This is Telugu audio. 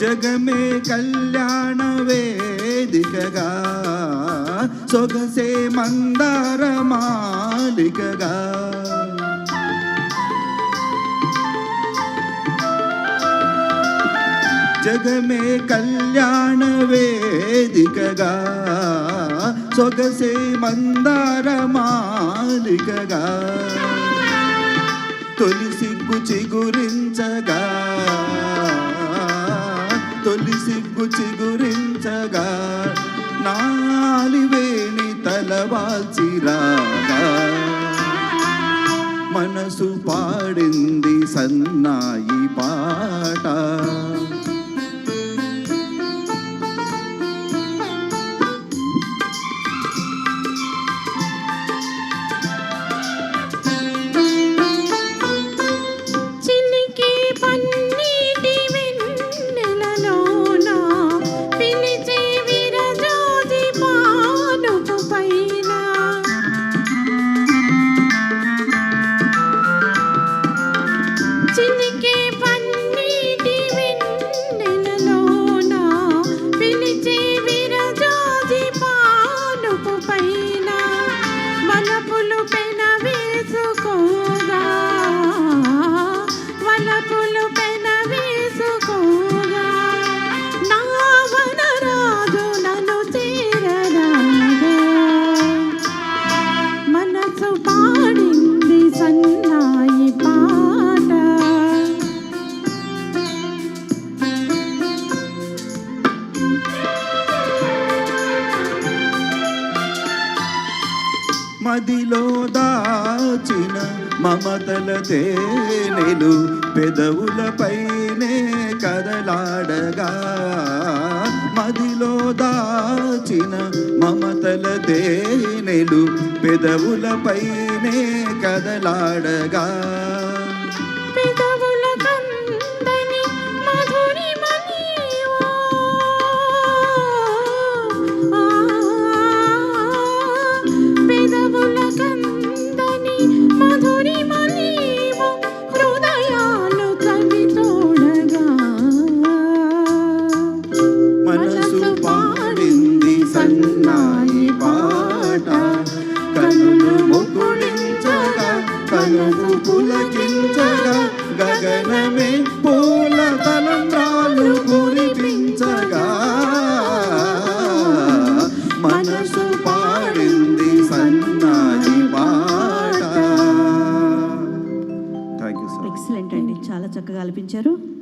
జగమే కళ్యాణ వేదికగా సొగసే మందార మాలికగా. జగమే కళ్యాణ వేదికగా సొగసే మందార మాలికగా. తొలి సిగ్గు చిగురించగా చిగురించగా నాలివేణి తలవాల్చిరాగా మనసు పాడింది సన్నాయి పాట. పాడింది సన్నాయి పాట. మదిలో దాచిన మమతల తేనెలు పెదవులపైనే కదలాడగా. కదలదే తేనెలు పెదవులపైనే కదలాడగా. అలలు పులకించగా గగనమే పూల తలంద్రాలు కురిపించగా. మనసు పాడింది సన్నాజి పాట. థ్యాంక్ సార్ ఎక్సలెంట్ అండి. చాలా చక్కగా అనిపించారు.